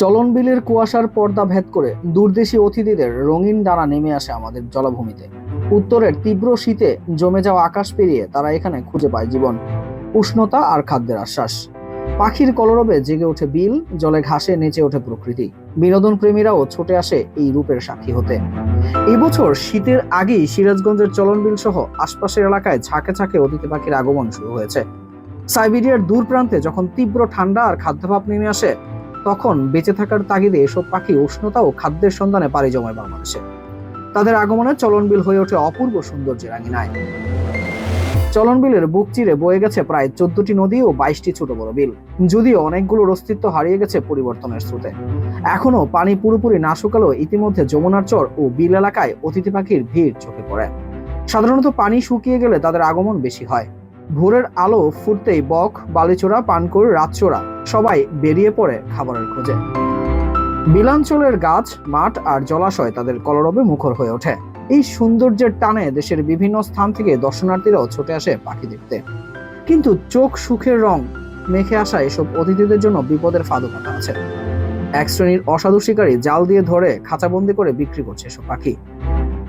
চলন বিলের কুয়াশার পর্দা ভেদ করে দূরদেশী অতিথিদের রঙিন ডানা নেমে আসে আমাদের জলাভূমিতে। উত্তরের তীব্র শীতে জমে যাওয়া আকাশ পেরিয়ে তারা এখানে খুঁজে পায় জীবন, উষ্ণতা আর খাদ্যের আশ্বাস। পাখির কলরবে জেগে ওঠে বিল, জলে ঘাসে নেচে ওঠে প্রকৃতি। বিনোদন প্রেমীরাও ছুটে আসে এই রূপের সাক্ষী হতে। এবছর শীতের আগেই সিরাজগঞ্জের চলনবিল সহ আশপাশের এলাকায় ঝাঁকে ঝাঁকে অতিথি পাখির আগমন শুরু হয়েছে। সাইবেরিয়ার দূর প্রান্তে যখন তীব্র ঠান্ডা আর খাদ্যাভাব নেমে আসে তখন বেঁচে থাকার তাগিদে এসব পাখি উষ্ণতা ও খাদ্যের সন্ধানে পাড়ি জমায় বাংলাদেশে। তাদের আগমনে চলনবিল হয়ে ওঠে অপূর্ব সৌন্দর্যের আঙিনায়। চলনবিলের বুক চিরে বয়ে গেছে প্রায় চোদ্দটি নদী ও বাইশটি ছোট বড় বিল, যদিও অনেকগুলোর অস্তিত্ব হারিয়ে গেছে পরিবর্তনের স্রোতে। এখনও পানি পুরোপুরি না শুকালেও ইতিমধ্যে যমুনার চর ও বিল এলাকায় অতিথি পাখির ভিড় চোখে পড়ে। সাধারণত পানি শুকিয়ে গেলে তাদের আগমন বেশি হয়। ভোরের আলো ফুটতেই বক, বালিচোরা, পানকুর, রাতচোরা, সবাই বেরিয়ে পড়ে খাবারের খোঁজে। বিলাঞ্চলের গাছ, মাঠ আর জলাশয় তাদের কলরবে মুখর হয়ে ওঠে। এই সৌন্দর্যের টানে দেশের বিভিন্ন স্থান থেকে দর্শনার্থীরাও ছুটে আসে পাখি দেখতে। কিন্তু চোখ সুখের রং মেখে আসা এসব অতিথিদের জন্য বিপদের ফাঁদকতা আছে। এক শ্রেণির অসাধু শিকারী জাল দিয়ে ধরে খাঁচাবন্দি করে বিক্রি করছে এসব পাখি।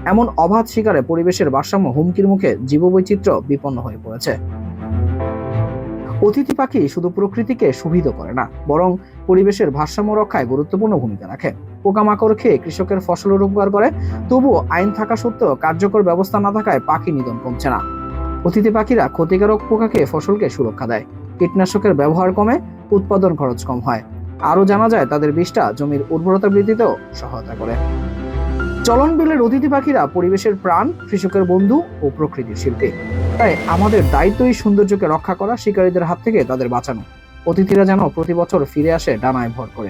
এমন অবাধ শিকারে পরিবেশের ভারসাম্য হুমকির মুখে জীববৈচিত্র্য বিপন্ন হয়ে পড়েছে। অতিথি পাখি শুধু প্রকৃতিকে সুবিধ করে না, বরং পরিবেশের ভারসাম্য রক্ষায় গুরুত্বপূর্ণ ভূমিকা রাখে। পোকামাকড় খেয়ে কৃষকের ফসলের উপকার করে, তবুও আইন থাকা সত্ত্বেও কার্যকর ব্যবস্থা না থাকায় পাখি নিধন কমছে না। অতিথি পাখিরা ক্ষতিকারক পোকা খেয়ে ফসলকে সুরক্ষা দেয়। কীটনাশকের ব্যবহার কমে, উৎপাদন খরচ কম হয়। আরও জানা যায়, তাদের বিষটা জমির উর্বরতা বৃদ্ধিতেও সহায়তা করে। চলন বিলের অতিথি পাখিরা পরিবেশের প্রাণ, কৃষকের বন্ধু ও প্রকৃতির শিল্পী। তাই আমাদের দায়িত্ব এই সৌন্দর্যকে রক্ষা করা, শিকারীদের হাত থেকে তাদের বাঁচানো। অতিথিরা যেন প্রতি বছর ফিরে আসে ডানায় ভর করে।